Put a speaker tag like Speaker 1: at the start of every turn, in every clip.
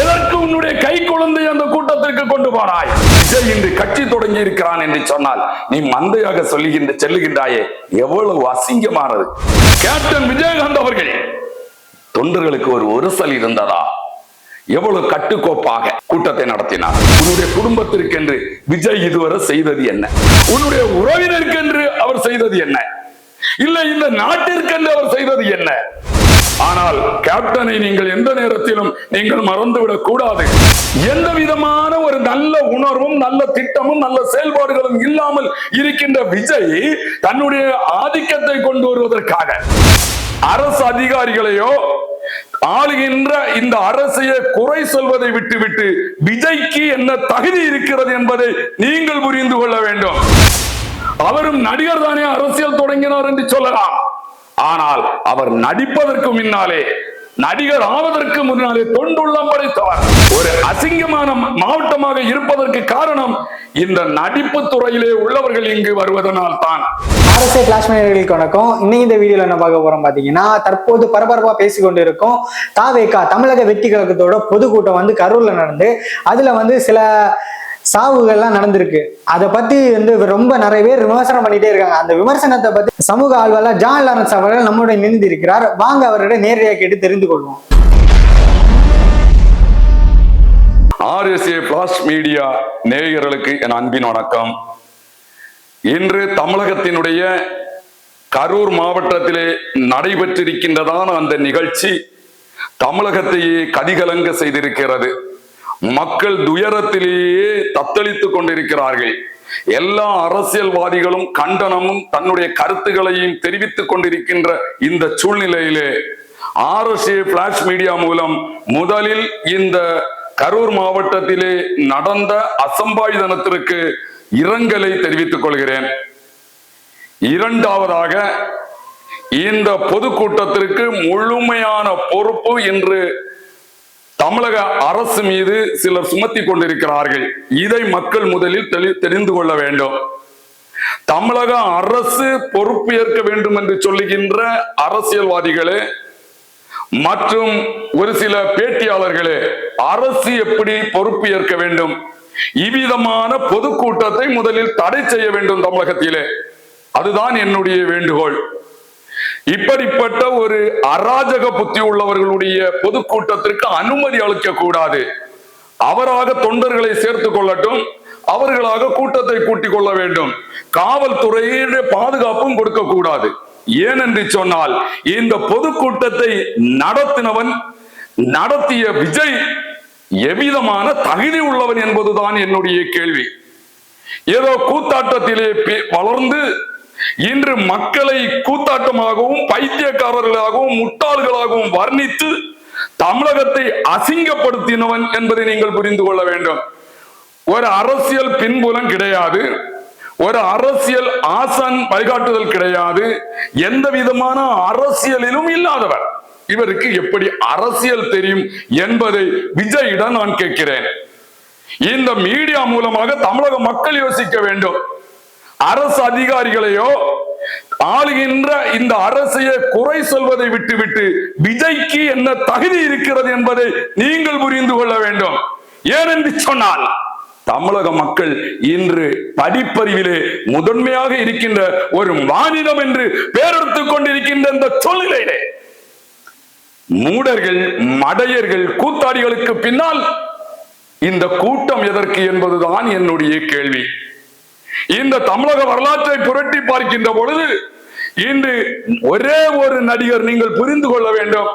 Speaker 1: எதற்கு உன்னுடைய கை குழந்தை அந்த கூட்டத்திற்கு கொண்டு போனாய்? விஜய் இன்று கட்சி தொடங்கி இருக்கிறான் என்று சொன்னால் நீ மந்தையாக சொல்லுகின்ற செல்லுகின்றாயே எவ்வளவு அசிங்கமானது. கேப்டன் விஜயகாந்த் அவர்கள் தொண்டர்களுக்கு ஒரு ஒருசல் இருந்ததா? எவ்வளவு கட்டுக்கோப்பாக கூட்டத்தை நடத்தினார். உன்னுடைய குடும்பத்திற்கென்று விஜய் இதுவரை செய்தது என்ன? உன்னுடைய உறவினருக்கென்று அவர் செய்தது என்ன? இல்லை இந்த நாட்டிற்கென்று அவர் செய்தது என்ன? ஆனால் கேப்டனை நீங்கள் எந்த நேரத்திலும் நீங்கள் மறந்துவிடக் கூடாது. எந்த விதமான ஒரு நல்ல உணர்வும் நல்ல திட்டமும் நல்ல செயல்பாடுகளும் இல்லாமல் இருக்கின்ற விஜய் தன்னுடைய ஆதிக்கத்தை கொண்டு வருவதற்காக அரசு அதிகாரிகளையோ ஆளுகின்ற இந்த அரசையே குறை சொல்வதை விட்டுவிட்டு விஜய்க்கு என்ன தகுதி இருக்கிறது என்பதை நீங்கள் புரிந்து கொள்ள வேண்டும். அவரும் நடிகர் தானே அரசியல் தொடங்கினார் என்று சொல்லலாம். ஆனால் அவர் நடிப்பதற்கு முன்னாலே நடிகர் ஆவதற்கு முன்னாலே தொண்டுள்ளம் படைத்தவர். ஒரு அசிங்கமான மாவட்டமாக இருப்பதற்கு காரணம் இந்த நடிப்பு துறையிலே உள்ளவர்கள் இங்கு வருவதனால் தான்.
Speaker 2: அரசு கிளாஸ்மேட்டுகளுக்கு வணக்கம். இன்னைக்கு இந்த வீடியோல என்ன பார்க்க போறோம் பாத்தீங்கன்னா தற்போது பரபரப்பா பேசிக்கொண்டு இருக்கோம் தாவேக்கா தமிழக வெற்றி கழகத்தோட பொதுக்கூட்டம் வந்து கரூர்ல நடந்து அதுல வந்து சில சாவுகள்லாம் நடந்திருக்கு. அதை பத்தி வந்து ரொம்ப நிறைய பேர் விமர்சனம் பண்ணிட்டே இருக்காங்க. அந்த விமர்சனத்தை பத்தி சமூக ஆழ்வாளர் ஜான் லாரன்ஸ் அவர்கள் நம்முடைய நினைந்து இருக்கிறார் வாங்க அவருடைய நேரடியாக கேட்டு தெரிந்து கொள்வோம்.
Speaker 1: ஆர்எஸ்ஏ பிளாஸ் மீடியா நேயர்களுக்கு என் அன்பின் வணக்கம். இன்று தமிழகத்தினுடைய கரூர் மாவட்டத்திலே நடைபெற்றிருக்கின்றதான அந்த நிகழ்ச்சி தமிழகத்தையே கதிகலங்க செய்திருக்கிறது. மக்கள் துயரத்திலேயே தத்தளித்துக் கொண்டிருக்கிறார்கள். எல்லா அரசியல்வாதிகளும் கண்டனமும் தன்னுடைய கருத்துக்களையும் தெரிவித்துக் கொண்டிருக்கின்ற இந்த சூழ்நிலையிலே ஆர்எஸ்ஏ பிளாஷ் மீடியா மூலம் முதலில் இந்த கரூர் மாவட்டத்திலே நடந்த அசம்பாயுதனத்திற்கு இரங்கலை தெரிவித்துக் கொள்கிறேன். இரண்டாவதாக இந்த பொதுக்கூட்டத்திற்கு முழுமையான பொறுப்பு இன்று தமிழக அரசு மீது சிலர் சுமத்தி கொண்டிருக்கிறார்கள். இதை மக்கள் முதலில் தெளி- தெரிந்து கொள்ள வேண்டும். தமிழக அரசு பொறுப்பு ஏற்க வேண்டும் என்று சொல்லுகின்ற அரசியல்வாதிகளே மற்றும் ஒரு சில பேட்டியாளர்களே அரசு எப்படி பொறுப்பு ஏற்க வேண்டும்? இவ்விதமான பொதுக்கூட்டத்தை முதலில் தடை செய்ய வேண்டும் தமிழகத்திலே. அதுதான் என்னுடைய வேண்டுகோள். இப்படிப்பட்ட ஒரு அராஜக புத்தி உள்ளவர்களுடைய பொதுக்கூட்டத்திற்கு அனுமதி அளிக்க கூடாது அவராக தொண்டர்களை சேர்த்துக் கொள்ளட்டும் அவர்களாக கூட்டத்தை கூட்டிக் கொள்ள வேண்டும். காவல்துறையுடைய பாதுகாப்பும் கொடுக்க கூடாது ஏனென்று சொன்னால் இந்த பொதுக்கூட்டத்தை நடத்தினவன் நடத்திய விஜய் எவ்விதமான தகுதி உள்ளவன் என்பதுதான் என்னுடைய கேள்வி. ஏதோ கூத்தாட்டத்திலே வளர்ந்து இன்று மக்களை கூத்தாட்டமாகவும் பைத்தியக்காரர்களாகவும் முட்டாள்களாகவும் வர்ணித்து தமிழகத்தை அசிங்கப்படுத்தினவன் என்பதை நீங்கள் புரிந்து கொள்ள வேண்டும். ஒரு அரசியல் பின்புலம் கிடையாது. ஒரு அரசியல் ஆசான் வழிகாட்டுதல் கிடையாது. எந்த விதமான அரசியலிலும் இல்லாதவர். இவருக்கு எப்படி அரசியல் தெரியும் என்பதை விஜயிடம் நான் கேட்கிறேன். இந்த மீடியா மூலமாக தமிழக மக்கள் யோசிக்க வேண்டும். அரசு அதிகாரிகளையோ ஆளுகின்ற இந்த அரசையே குறை சொல்வதை விட்டுவிட்டு விஜய்க்கு என்ன தகுதி இருக்கிறது என்பதை நீங்கள் புரிந்து கொள்ள வேண்டும். ஏனென்று சொன்னால் தமிழக மக்கள் இன்று படிப்பறிவிலே முதன்மையாக இருக்கின்ற ஒரு மாநிலம் என்று பேரெடுத்துக் கொண்டிருக்கின்ற இந்த சூழ்நிலையிலே மூடர்கள் மடையர்கள் கூத்தாடிகளுக்கு பின்னால் இந்த கூட்டம் எதற்கு என்பதுதான் என்னுடைய கேள்வி. இந்த தமிழக வரலாற்றை புரட்டி பார்க்கின்ற பொழுது இன்று ஒரே ஒரு நடிகர் நீங்கள் புரிந்து கொள்ள வேண்டும்.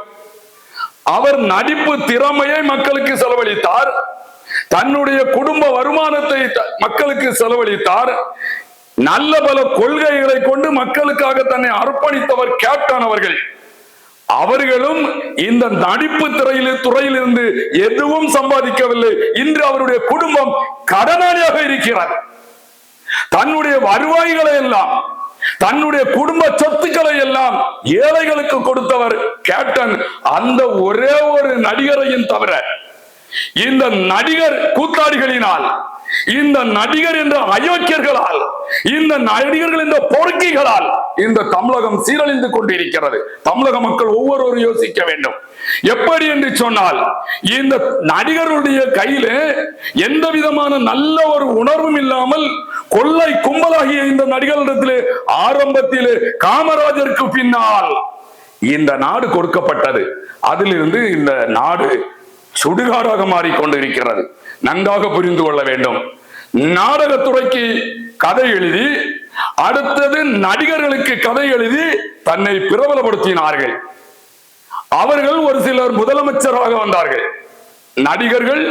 Speaker 1: அவர் நடிப்பு திறமையை மக்களுக்கு செலவழித்தார். தன்னுடைய குடும்ப வருமானத்தை மக்களுக்கு செலவழித்தார். நல்ல பல கொள்கைகளை கொண்டு மக்களுக்காக தன்னை அர்ப்பணித்தவர் கேப்டன் அவர்கள். அவர்களும் இந்த நடிப்பு துறையில் துறையிலிருந்து எதுவும் சம்பாதிக்கவில்லை. இன்று அவருடைய குடும்பம் கடனாளியாக இருக்கிறார். தன்னுடைய வருவாய்களை எல்லாம் தன்னுடைய குடும்ப சொத்துக்களை எல்லாம் ஏழைகளுக்கு கொடுத்தவர் கேப்டன் அந்த ஒரே ஒரு நடிகரையும் தவிர இந்த நடிகர் கூத்தாடிகளினால் இந்த நடிகர் என்ற அயோக்கியர்களால் இந்த நடிகர்கள் என்ற பொறுக்கிகளால் இந்த தமிழகம் சீரழிந்து கொண்டிருக்கிறது. தமிழக மக்கள் ஒவ்வொருவரும் யோசிக்க வேண்டும். எப்படி என்று சொன்னால் இந்த நடிகருடைய கையில எந்த விதமான நல்ல ஒரு உணர்வும் இல்லாமல் கொள்ளை கும்பலாகிய இந்த நடிகர்களிடத்திலே ஆரம்பத்திலே காமராஜருக்கு பின்னால் இந்த நாடு கொடுக்கப்பட்டது. அதிலிருந்து இந்த நாடு சுடுகாடாக மாறிக்கொண்டிருக்கிறது. நன்றாக புரிந்து கொள்ள வேண்டும். நாடகத்துறைக்கு கதை எழுதி அடுத்தது நடிகர்களுக்கு கதை எழுதி தன்னை பிரபலப்படுத்தினார்கள். அவர்கள் ஒரு சிலர் முதலமைச்சராக வந்தார்கள். நடிகர்கள்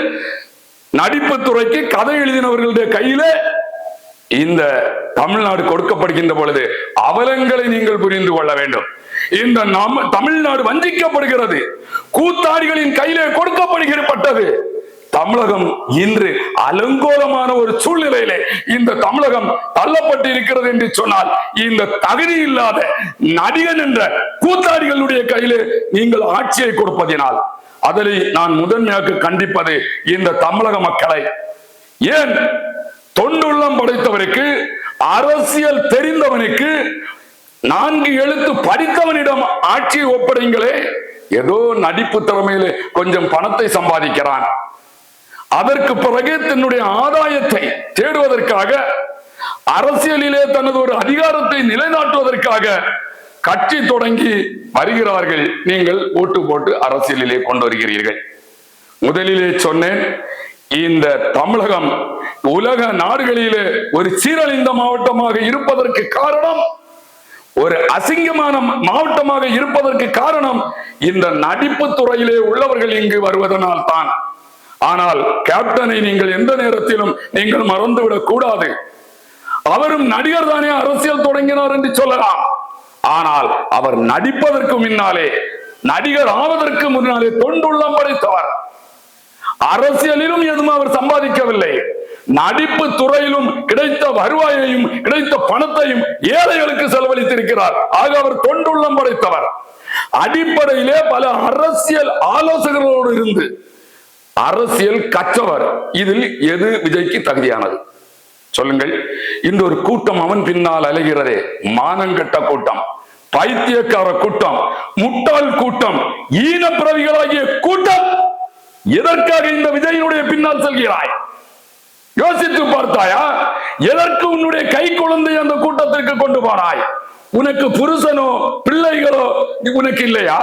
Speaker 1: நடிப்பு துறைக்கு கதை எழுதினவர்களுடைய கையில இந்த தமிழ்நாடு கொடுக்கப்படுகின்ற பொழுது அவலங்களை நீங்கள் புரிந்து கொள்ள வேண்டும். இந்த நம்ம தமிழ்நாடு வஞ்சிக்கப்படுகிறது. கூத்தாடிகளின் கையிலே கொடுக்கப்படுகிறப்பட்டது தமிழகம் இன்று அலங்கோலமான ஒரு சூழ்நிலையிலே இந்த தமிழகம் தள்ளப்பட்டு இருக்கிறது என்று சொன்னால் இந்த தகுதி இல்லாத நடிகன் என்ற கூத்தாடிகளுடைய கையிலே நீங்கள் ஆட்சியை கொடுப்பதினால் அதனை நான் முதன்மையாக கண்டிப்பது இந்த தமிழக மக்களை. ஏன்? தொண்டுள்ளம் படைத்தவருக்கு அரசியல் தெரிந்தவனுக்கு நான்கு எழுத்து படித்தவனிடம் ஆட்சியை ஒப்படைங்களே ஏதோ நடிப்பு திறமையிலே கொஞ்சம் பணத்தை சம்பாதிக்கிறான். அதற்கு பிறகு தன்னுடைய ஆதாயத்தை தேடுவதற்காக அரசியலிலே தனது ஒரு அதிகாரத்தை நிலைநாட்டுவதற்காக கட்சி தொடங்கி வருகிறார்கள். நீங்கள் ஓட்டு போட்டு அரசியலிலே கொண்டு வருகிறீர்கள். முதலிலே சொன்னேன் இந்த தமிழகம் உலக நாடுகளிலே ஒரு சீரழிந்த மாவட்டமாக இருப்பதற்கு காரணம் ஒரு அசிங்கமான மாவட்டமாக இருப்பதற்கு காரணம் இந்த நடிப்பு துறையிலே உள்ளவர்கள் இங்கு வருவதனால் தான் ஆனால் கேப்டனை நீங்கள் எந்த நேரத்திலும் நீங்கள் மறந்துவிடக் கூடாது. அவரும் நடிகர் தானே அரசியல் தொடங்கினார் என்று சொல்லலாம். ஆனால் அவர் நடிப்பதற்கு முன்னாலே நடிகர் ஆவதற்கு முன்னாலே தொண்டுள்ளம் படைத்தவர். அரசியலிலும் எதுவும் அவர் சம்பாதிக்கவில்லை. நடிப்பு துறையிலும் கிடைத்த வருவாயையும் கிடைத்த பணத்தையும் ஏழைகளுக்கு செலவழித்திருக்கிறார். ஆக அவர் தொண்டுள்ளம் படைத்தவர். அடிப்படையிலே பல அரசியல் ஆலோசகர்களோடு இருந்து அரசியல் கற்றவர். இதில் எது விஜய்க்கு தகுதியானது? சொல்லுங்கள். இந்த ஒரு கூட்டம் அவன் பின்னால் அலைகிறதே. மானங்கட்ட கூட்டம். பைத்தியக்கார கூட்டம். முட்டாள் கூட்டம். ஈன கூட்டம். எதற்காக இந்த விஜயனுடைய பின்னால் செல்கிறாய்? யோசித்து பார்த்தாயா? எதற்கு உன்னுடைய கை குழந்தை அந்த கூட்டத்திற்கு கொண்டு போனாய்? உனக்கு புருஷனோ பிள்ளைகளோ உனக்கு இல்லையா?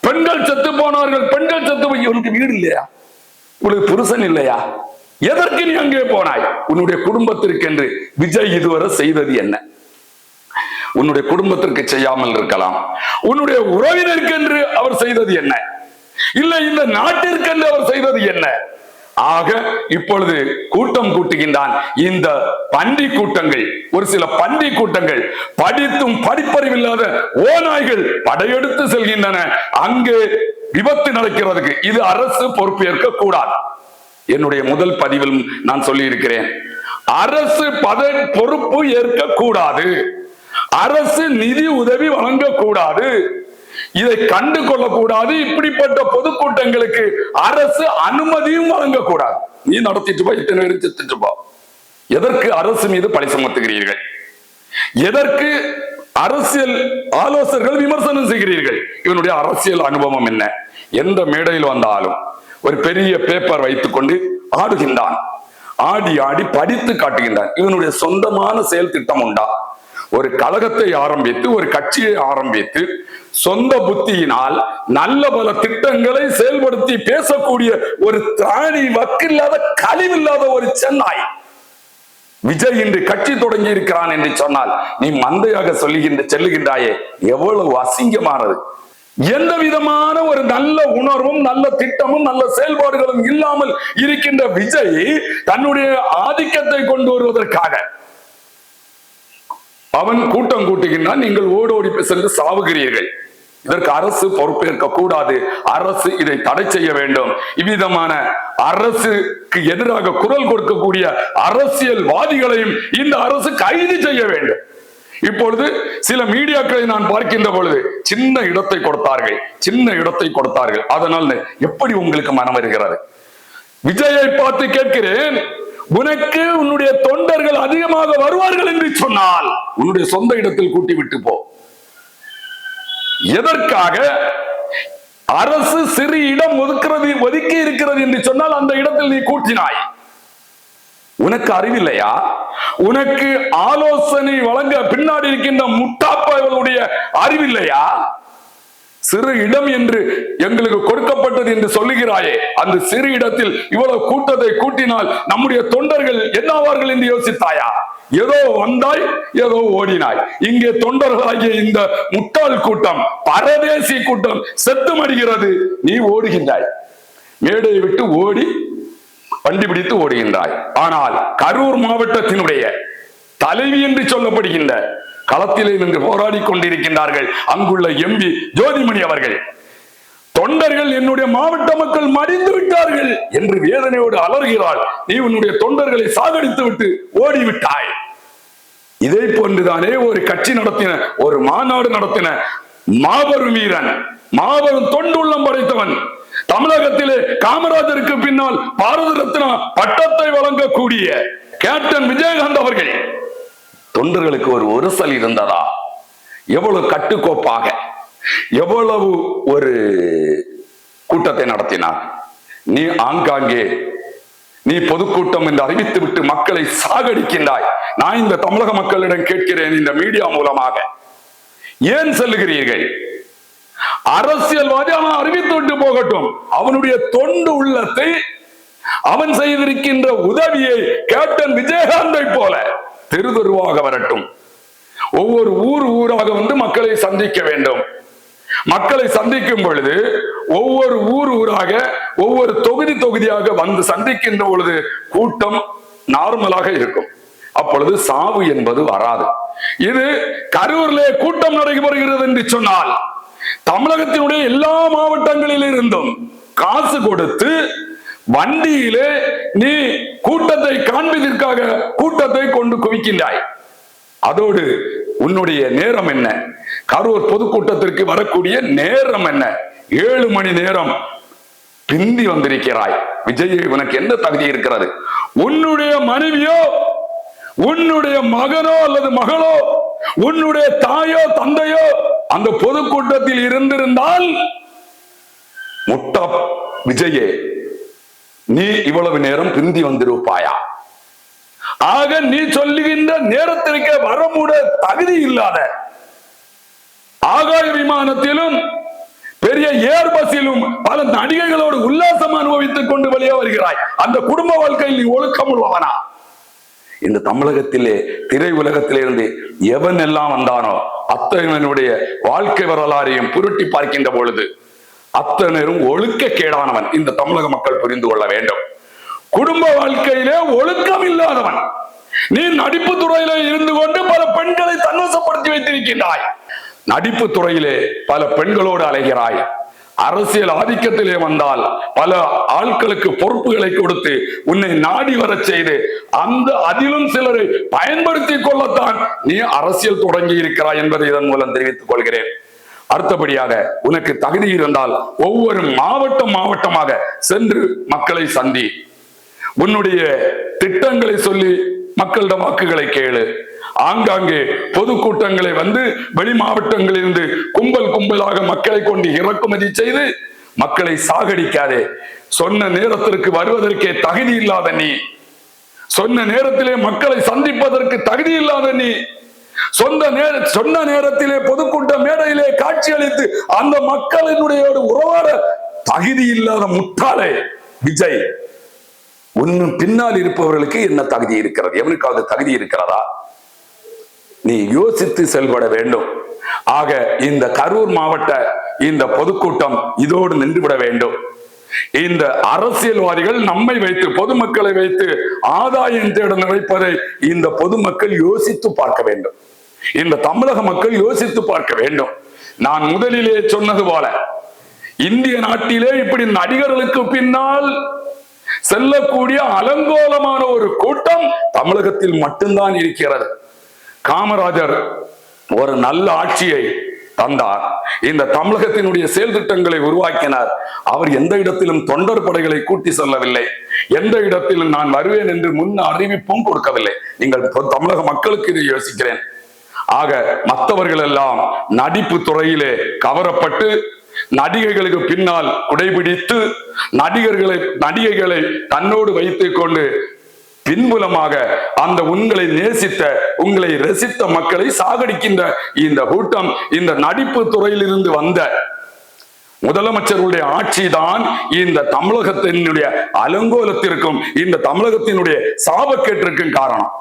Speaker 1: பெண்கள் செத்து போனார்கள். பெண்கள் செத்து உனக்கு வீடு இல்லையா? உனக்கு புருஷன் இல்லையா? எதற்கு நீ அங்கே போனாய்? உன்னுடைய குடும்பத்திற்கென்று விஜய் இதுவரை செய்தது என்ன? உன்னுடைய குடும்பத்திற்கு செய்யாமல் இருக்கலாம். உன்னுடைய உறவினருக்கென்று அவர் செய்தது என்ன? இல்லை இந்த நாட்டிற்கென்று அவர் செய்தது என்ன? ஆக இப்பொழுது கூட்டம் கூட்டுகின்றான். இந்த பண்டி கூட்டங்கள் ஒரு சில பண்டி கூட்டங்கள் படித்தும் படிப்பறிவில்லாத ஓநாய்கள் படையெடுத்து செல்கின்றன. அங்கு விபத்து நடக்கிறதுக்கு இது அரசு பொறுப்பேற்க கூடாது. என்னுடைய முதல் பதிவிலும் நான் சொல்லி இருக்கிறேன் அரசு பத பொறுப்பு ஏற்க கூடாது அரசு நிதி உதவி வழங்கக்கூடாது. இதை கண்டு கொள்ளக்கூடாது. இப்படிப்பட்ட பொதுக்கூட்டங்களுக்கு அரசு அனுமதியும் வழங்கக்கூடாது. நீ நடத்திட்டு போ இத்தனை பேரும் செத்துட்டு போ. எதற்கு அரசு மீது பழி சுமத்துகிறீர்கள்? எதற்கு அரசியல் ஆலோசகர்கள் விமர்சனம் செய்கிறீர்கள்? இவனுடைய அரசியல் அனுபவம் என்ன? எந்த மேடையில் வந்தாலும் ஒரு பெரிய பேப்பர் வைத்துக்கொண்டு ஆடுகின்றான். ஆடி ஆடி படித்து காட்டுகின்றான். இவனுடைய சொந்தமான செயல் திட்டம் உண்டா? ஒரு கழகத்தை ஆரம்பித்து ஒரு கட்சியை ஆரம்பித்து சொந்த புத்தியினால் நல்ல பல திட்டங்களை செயல்படுத்தி பேசக்கூடிய ஒரு திராணி வக்கில்லாத கழிவில்லாத ஒரு சென்னாய். விஜய் இன்று கட்சி தொடங்கி இருக்கிறான் என்று சொன்னால் நீ மந்தையாக சொல்லுகின்ற செல்லுகின்றாயே எவ்வளவு அசிங்கமானது. எந்த விதமான ஒரு நல்ல உணர்வும் நல்ல திட்டமும் நல்ல செயல்பாடுகளும் இல்லாமல் இருக்கின்ற விஜய் தன்னுடைய ஆதிக்கத்தை கொண்டு வருவதற்காக அவன் கூட்டம் கூட்டுகின்றான். நீங்கள் ஓடோடி சென்று சாவுகிறீர்கள். இதற்கு அரசு பொறுப்பேற்க கூடாது. அரசு இதை தடை செய்ய வேண்டும். இவ்விதமான அரசுக்கு எதிராக குரல் கொடுக்கக்கூடிய அரசியல்வாதிகளையும் இந்த அரசு கைது செய்ய வேண்டும். இப்பொழுது சில மீடியாக்களை நான் பார்க்கின்ற பொழுது சின்ன இடத்தை கொடுத்தார்கள். சின்ன இடத்தை கொடுத்தார்கள். அதனால் எப்படி உங்களுக்கு மனம் வருகிறது? விஜயை பார்த்து கேட்கிறேன். உனக்கு உன்னுடைய தொண்டர்கள் அதிகமாக வருவார்கள் என்று சொன்னால் உன்னுடைய சொந்த இடத்தில் கூட்டி விட்டு போ. எதற்காக? அரசு சிறு இடம் ஒதுக்கிறது ஒதுக்கி இருக்கிறது என்று சொன்னால் அந்த இடத்தில் நீ கூட்டினாய். உனக்கு அறிவில்லையா? உனக்கு ஆலோசனை வழங்க பின்னாடி இருக்கின்ற முட்டாப்பவர்களுடைய அறிவில்லையா? சிறு இடம் என்று எங்களுக்கு கொடுக்கப்பட்டது என்று சொல்லுகிறாயே. அந்த சிறு இடத்தில் இவ்வளவு கூட்டத்தை கூட்டினால் நம்முடைய தொண்டர்கள் என்னவார்கள் என்று யோசித்தாயா? ஏதோ வந்தாய் ஏதோ ஓடினாய். இங்கே தொண்டர்களாகிய இந்த முட்டாள் கூட்டம் பரதேசி கூட்டம் செத்து மடிகிறது நீ ஓடுகின்றாய். மேடையை விட்டு ஓடி வண்டி பிடித்து ஓடுகின்றாய். ஆனால் கரூர் மாவட்டத்தினுடைய தலைவி என்று சொல்லப்படுகின்ற களத்திலே நின்று போராடி கொண்டிருக்கின்றார்கள். அங்குள்ள எம்பி ஜோதிமணி அவர்கள். தொண்டர்கள் என்னுடைய மாவட்ட மக்கள் மடிந்து விட்டார்கள் என்று வேதனையோடு அலறுகிறாள். நீ உன்னுடைய தொண்டர்களை சாகடித்து விட்டு ஓடிவிட்டாய். இதை போன்றுதானே ஒரு கட்சி நடத்தின ஒரு மாநாடு நடத்தின மாபெரும் வீரன் மாபெரும் தொண்டுள்ளம் படைத்தவன். தமிழகத்திலே காமராஜருக்கு பின்னால் பாரத ரத்னா பட்டத்தை வழங்கக்கூடிய கேப்டன் விஜயகாந்த் அவர்கள். தொண்டர்களுக்கு ஒரு உரசல் இருந்ததா? எவ்வளவு கட்டுக்கோப்பாக எவ்வளவு ஒரு கூட்டத்தை நடத்தினார்? நீ ஆங்காங்கே நீ பொதுக்கூட்டம் என்று அறிவித்து விட்டு மக்களை சாகடிக்கின்றாய். நான் இந்த தமிழக மக்களிடம் கேட்கிறேன் இந்த மீடியா மூலமாக. ஏன் செல்லுகிறீர்கள்? அரசியல்வாதி அவன் அறிவித்து விட்டு போகட்டும். அவனுடைய தொண்டு உள்ளத்தை அவன் செய்திருக்கின்ற உதவியை கேப்டன் விஜயகாந்தை போல தெரு தெருவாக வரட்டும். ஒவ்வொரு ஊர் ஊராக வந்து மக்களை சந்திக்க வேண்டும். மக்களை சந்திக்கும் பொழுது ஒவ்வொரு ஊர் ஊராக ஒவ்வொரு தொகுதி தொகுதியாக வந்து சந்திக்கின்ற பொழுது கூட்டம் நார்மலாக இருக்கும். அப்பொழுது சாவு என்பது வராது. இது கரூரிலே கூட்டம் நடைபெறுகிறது என்று சொன்னால் தமிழகத்தினுடைய எல்லா மாவட்டங்களில் இருந்தும் காசு கொடுத்து வண்டியிலே நீ கூட்டத்தை காண்பதற்காக கூட்டத்தை கொண்டு குவிக்கின்றாய். அதோடு உன்னுடைய நேரம் என்ன? கரூர் பொதுக்கூட்டத்திற்கு வரக்கூடிய நேரம் என்ன? ஏழு மணி நேரம் பிந்தி வந்திருக்கிறாய். விஜய் உனக்கு எந்த தகுதி இருக்கிறது? உன்னுடைய மனைவியோ உன்னுடைய மகனோ அல்லது மகளோ உன்னுடைய தாயோ தந்தையோ அந்த பொதுக்கூட்டத்தில் இருந்திருந்தால் முட்டா விஜயே நீ இவ்வளவு நேரம் பிந்தி வந்திருப்பாயா? ஆக நீ சொல்லுகின்ற நேரத்திற்கு வரமுட தகுதி இல்லாத ஆகாய விமானத்திலும் பெரிய ஏர் பஸ்ஸிலும் பல நடிகைகளோடு உல்லாசம் அனுபவித்துக் கொண்டு வெளியே வருகிறாய். அந்த குடும்ப வாழ்க்கையில் நீ ஒழுக்கம் உள்ளவனா? இந்த தமிழகத்திலே திரை உலகத்திலிருந்து எவன் எல்லாம் வந்தானோ அத்தனைவனுடைய வாழ்க்கை வரலாறையும் புரட்டி பார்க்கின்ற பொழுது அத்தனரும் ஒழுக்க கேடானவன் இந்த தமிழக மக்கள் புரிந்து கொள்ள வேண்டும். குடும்ப வாழ்க்கையிலே ஒழுக்கம் இல்லாதவன் நீ நடிப்பு துறையில இருந்து கொண்டு பல பெண்களை தன்வசப்படுத்தி வைத்திருக்கின்றாய். நடிப்பு துறையிலே பல பெண்களோடு அலைகிறாய். அரசியல் ஆதிக்கத்திலே வந்தால் பல ஆட்களுக்கு பொறுப்புகளை கொடுத்து உன்னை நாடி வரச் செய்து அந்த அதிலும் சிலரை பயன்படுத்திக் கொள்ளத்தான் நீ அரசியல் தொடங்கி இருக்கிறாய் என்பதை இதன் மூலம் தெரிவித்துக் கொள்கிறேன். அடுத்தபடியாக உனக்கு தகுதி இருந்தால் ஒவ்வொரு மாவட்டம் மாவட்டமாக சென்று மக்களை சந்தி. உன்னுடைய திட்டங்களை சொல்லி மக்களிடம் வாக்குகளை கேளு. ஆங்காங்கே பொதுக்கூட்டங்களை வந்து வெளி மாவட்டங்களிலிருந்து கும்பல் கும்பலாக மக்களை கொண்டு இறக்குமதி செய்து மக்களை சாகடிக்காதே. சொன்ன நேரத்திற்கு வருவதற்கே தகுதி இல்லாத நீ. சொன்ன நேரத்திலே மக்களை சந்திப்பதற்கு தகுதி இல்லாத நீ. சொந்த நேர சொன்ன நேரத்திலே பொதுக்கூட்ட மேடையிலே காட்சி அளித்து அந்த மக்களினுடைய உறவாட தகுதி இல்லாத முட்டாளே விஜய். ஒன்னு பின்னால் இருப்பவர்களுக்கு என்ன தகுதி இருக்கிறது? எவனுக்காவது தகுதி இருக்கிறதா? நீ யோசித்து செயல்பட வேண்டும். ஆக இந்த கரூர் மாவட்ட இந்த பொதுக்கூட்டம் இதோடு நின்றுவிட வேண்டும். இந்த அரசியல்வாதிகள் நம்மை வைத்து பொதுமக்களை வைத்து ஆதாயம் தேட நினைப்பதை இந்த பொதுமக்கள் யோசித்து பார்க்க வேண்டும். இந்த தமிழக மக்கள் யோசித்து பார்க்க வேண்டும். நான் முதலிலே சொன்னது போல இந்திய நாட்டிலே இப்படி நடிகர்களுக்கு பின்னால் செல்லக்கூடிய அலங்கோலமான ஒரு கூட்டம் தமிழகத்தில் மட்டும்தான் இருக்கிறது. காமராஜர் ஒரு நல்ல ஆட்சியை தந்தார். இந்த தமிழகத்தினுடைய செயல் திட்டங்களை உருவாக்கினார். அவர் எந்த இடத்திலும் தொண்டர் படைகளை கூட்டி செல்லவில்லை. எந்த இடத்திலும் நான் வருவேன் என்று முன் அறிவிப்பும் கொடுக்கவில்லை. நீங்கள் தமிழக மக்களுக்கு இதை யோசிக்கிறேன். ஆக மற்றவர்கள் எல்லாம் நடிப்பு துறையிலே கவரப்பட்டு நடிகைகளுக்கு பின்னால் குடைபிடித்து நடிகர்களை நடிகைகளை தன்னோடு வைத்துக் கொண்டு பின்புலமாக அந்த உங்களை நேசித்த உங்களை ரசித்த மக்களை சாகடிக்கின்ற இந்த கூட்டம் இந்த நடிப்பு துறையிலிருந்து வந்த முதலமைச்சருடைய ஆட்சிதான் இந்த தமிழகத்தினுடைய அலங்கோலத்திற்கும் இந்த தமிழகத்தினுடைய சாபக்கேட்டிற்கும் காரணம்.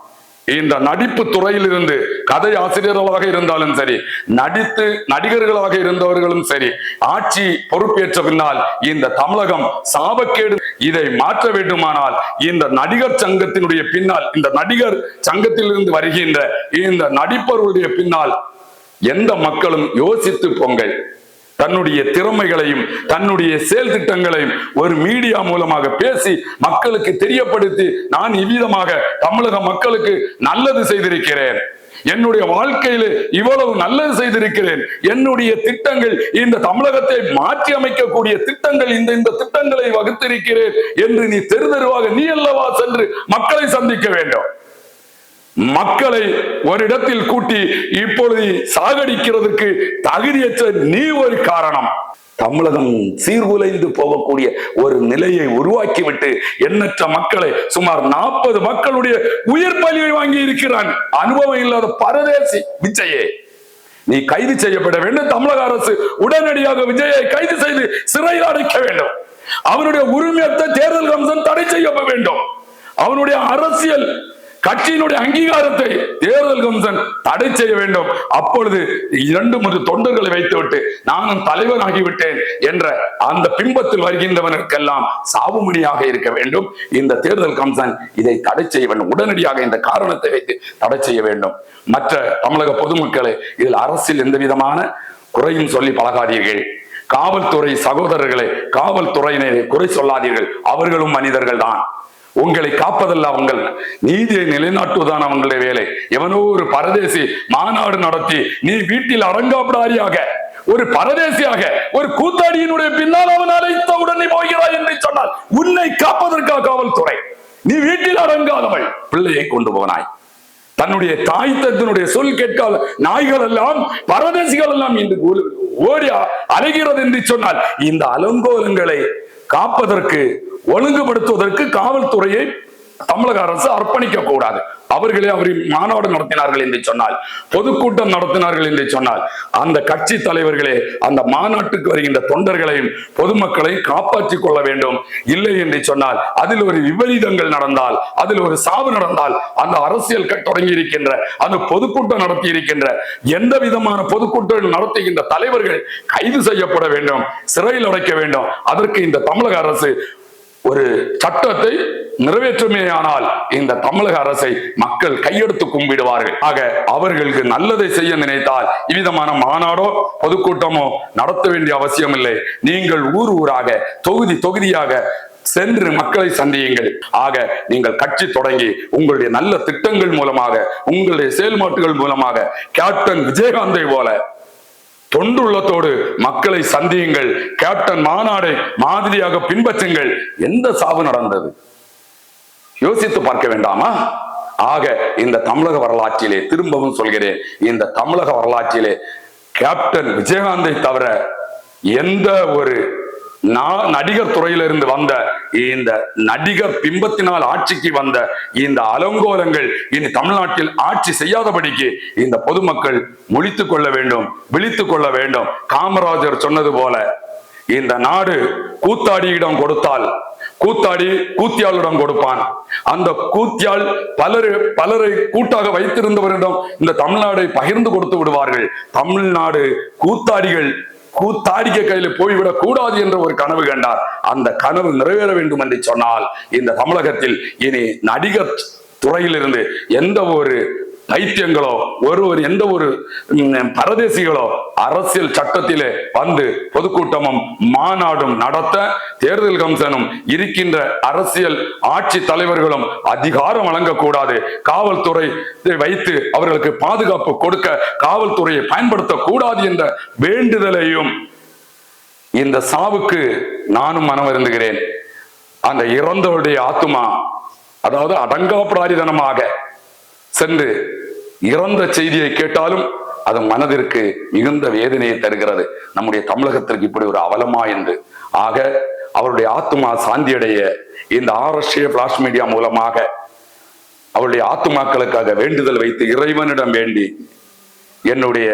Speaker 1: இந்த நடிப்பு துறையிலிருந்து கதை ஆசிரியர்களாக இருந்தாலும் சரி நடித்து நடிகர்களாக இருந்தவர்களும் சரி ஆட்சி பொறுப்பேற்ற பின்னால் இந்த தமிழகம் சாபக்கேடு இதை மாற்ற வேண்டுமானால் இந்த நடிகர் சங்கத்தினுடைய பின்னால் இந்த நடிகர் சங்கத்திலிருந்து வருகின்ற இந்த நடிப்பவர்களுடைய பின்னால் எந்த மக்களும் யோசித்து பொங்கல் தன்னுடைய திறமைகளையும் தன்னுடைய செயல் திட்டங்களையும் ஒரு மீடியா மூலமாக பேசி மக்களுக்கு தெரியப்படுத்தி நான் இவ்விதமாக தமிழக மக்களுக்கு நல்லது செய்திருக்கிறேன். என்னுடைய வாழ்க்கையில இவ்வளவு நல்லது செய்திருக்கிறேன். என்னுடைய திட்டங்கள் இந்த தமிழகத்தை மாற்றி அமைக்கக்கூடிய திட்டங்கள் இந்த இந்த திட்டங்களை வகுத்திருக்கிறேன் என்று நீ தெரு தெருவாக நீ அல்லவா சென்று மக்களை சந்திக்க வேண்டும். மக்களை ஒரு இடத்தில் கூட்டி இப்பொழுது சாகடிக்கிறதுக்கு தகுதியற்ற நீ ஒரு காரணம். தமிழகம் சீர்குலைந்து போகக்கூடிய ஒரு நிலையை உருவாக்கிவிட்டு எண்ணற்ற மக்களை சுமார் நாற்பது மக்களுடைய உயிர் பலியை வாங்கி இருக்கிறான். அனுபவம் இல்லாத பரதேசி விஜயே. நீ கைது செய்யப்பட வேண்டும். தமிழக அரசு உடனடியாக விஜயை கைது செய்து சிறையில் அடைக்க வேண்டும். அவனுடைய உரிமையத்தை தேர்தல் கமிஷன் தடை செய்யப்பட வேண்டும். அவனுடைய அரசியல் கட்சியினுடைய அங்கீகாரத்தை தேர்தல் கமிஷன் தடை செய்ய வேண்டும். அப்பொழுது இரண்டு மூன்று தொண்டர்களை வைத்துவிட்டு நானும் தலைவன் ஆகிவிட்டேன் என்ற அந்த பிம்பத்தில் வருகின்றவனுக்கெல்லாம் சாவுமணியாக இருக்க வேண்டும். இந்த தேர்தல் கமிஷன் இதை தடை செய்ய வேண்டும். உடனடியாக இந்த காரணத்தை வைத்து தடை செய்ய வேண்டும். மற்ற தமிழக பொதுமக்களை இதில் அரசில் எந்த விதமான குறையும் சொல்லி பழகாதீர்கள். காவல்துறை சகோதரர்களை காவல்துறையினரை குறை சொல்லாதீர்கள். அவர்களும் மனிதர்கள் தான் உங்களை காப்பதல்ல அவங்கள். நீதியை நிலைநாட்டுவதான் அவங்களுடைய வேலை. எவனோ ஒரு பரதேசி மாநாடு நடத்தி நீ வீட்டில் அடங்காப்படாரியாக ஒரு பரதேசியாக ஒரு கூத்தாடியினுடைய பின்னால் அவன் அழைத்த உடனே போகிறாய் என்று சொன்னால் உன்னை காப்பதற்காக காவல்துறை நீ வீட்டில் அடங்காதவள் பிள்ளையை கொண்டு போனாய். தன்னுடைய தாய் தத்தினுடைய சொல் கேட்காத நாய்கள் எல்லாம் பரதேசிகள் எல்லாம் இன்று ஓடி- ஓடி அலைகிறது என்று சொன்னால் இந்த அலங்கோலங்களை காப்பதற்கு ஒழுங்குபடுத்துவதற்கு காவல்துறையை தமிழக அரசு அர்ப்பணிக்க கூடாது. அவர்களே அவரை மாநாடு நடத்தினார்கள் என்று சொன்னால் பொதுக்கூட்டம் நடத்தினார்கள் என்று சொன்னால் அந்த கட்சி தலைவர்களே அந்த மாநாட்டுக்கு வருகின்ற தொண்டர்களையும் பொதுமக்களையும் காப்பாற்றிக் கொள்ள வேண்டும். இல்லை என்று சொன்னால் அதில் ஒரு விபரீதங்கள் நடந்தால் அதில் ஒரு சாவு நடந்தால் அந்த அரசியல் க- தொடங்கி இருக்கின்ற அந்த பொதுக்கூட்டம் நடத்தி இருக்கின்ற எந்த விதமான பொதுக்கூட்டம் நடத்துகின்ற தலைவர்கள் கைது செய்யப்பட வேண்டும் சிறையில் அடைக்க வேண்டும். அதற்கு இந்த தமிழக அரசு ஒரு சட்டத்தை நிறைவேற்றுமேயானால் இந்த தமிழக அரசை மக்கள் கையெடுத்து கும்பிடுவார்கள். ஆக அவர்களுக்கு நல்லதை செய்ய நினைத்தால் இவ்விதமான மாநாடோ பொதுக்கூட்டமோ நடத்த வேண்டிய அவசியம் இல்லை நீங்கள் ஊர் ஊராக தொகுதி தொகுதியாக சென்று மக்களை சந்தியுங்கள். ஆக நீங்கள் கட்சி தொடங்கி உங்களுடைய நல்ல திட்டங்கள் மூலமாக உங்களுடைய செயல்பாட்டுகள் மூலமாக கேப்டன் விஜயகாந்தை போல தொண்டுள்ளத்தோடு மக்களை சந்தியுங்கள். கேப்டன் மாநாடை மாதிரியாக பின்பற்றுங்கள். எந்த சாவு நடந்தது? யோசித்து பார்க்க வேண்டாமா? ஆக இந்த தமிழக வரலாற்றிலே திரும்பவும் சொல்கிறேன். இந்த தமிழக வரலாற்றிலே கேப்டன் விஜயகாந்தை தவிர எந்த ஒரு நா- நடிகர் துறையிலிருந்து வந்த இந்த நடிகர் பிம்பத்தினால் ஆட்சிக்கு வந்த இந்த அலங்கோலங்கள் இனி தமிழ்நாட்டில் ஆட்சி செய்யாதபடிக்கு இந்த பொதுமக்கள் முழித்துக் கொள்ள வேண்டும் விழித்துக் கொள்ள வேண்டும். காமராஜர் சொன்னது போல இந்த நாடு கூத்தாடியிடம் கொடுத்தால் கூத்தாடி கூத்தியாளிடம் கொடுப்பான். அந்த கூத்தியால் பலரு பலரை கூட்டாக வைத்திருந்தவரிடம் இந்த தமிழ்நாடை பகிர்ந்து கொடுத்து விடுவார்கள். தமிழ்நாடு கூத்தாடிகள் கூத்தாடிக்க கையில போய்விடக் கூடாது என்ற ஒரு கனவு கண்டார். அந்த கனவு நிறைவேற வேண்டும் என்று சொன்னால் இந்த தமிழகத்தில் இனி நடிகர் துறையிலிருந்து எந்த ஒரு பைத்தியங்களோ ஒரு ஒரு எந்த ஒரு பரதேசிகளோ அரசியல் சட்டத்திலே வந்து பொதுக்கூட்டமும் மாநாடும் நடத்த தேர்தல் கமிஷனும் இருக்கின்ற அரசியல் ஆட்சி தலைவர்களும் அதிகாரம் வழங்கக்கூடாது. காவல்துறை வைத்து அவர்களுக்கு பாதுகாப்பு கொடுக்க காவல்துறையை பயன்படுத்தக்கூடாது என்ற வேண்டுதலையும் இந்த சாவுக்கு நானும் மனமருந்துகிறேன் அந்த இறந்தவருடைய ஆத்துமா அதாவது அடங்காப்பிராரிதனமாக சென்று இறந்த செய்தியை கேட்டாலும் அது மனதிற்கு மிகுந்த வேதனையை தருகிறது. நம்முடைய தமிழகத்திற்கு இப்படி ஒரு அவலமா என்று. ஆக அவருடைய ஆத்மா சாந்தியடைய இந்த ஆர்எஸ்ஏ பிளாஷ் மீடியா மூலமாக அவருடைய ஆத்துமாக்களுக்காக வேண்டுதல் வைத்து இறைவனிடம் வேண்டி என்னுடைய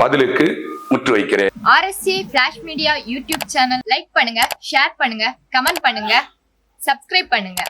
Speaker 1: பதிலுக்கு முற்று வைக்கிறேன்
Speaker 3: RSC flash media YouTube channel like பண்ணுங்க ஷேர் பண்ணுங்க கமெண்ட் பண்ணுங்க சப்ஸ்கிரைப் பண்ணுங்க.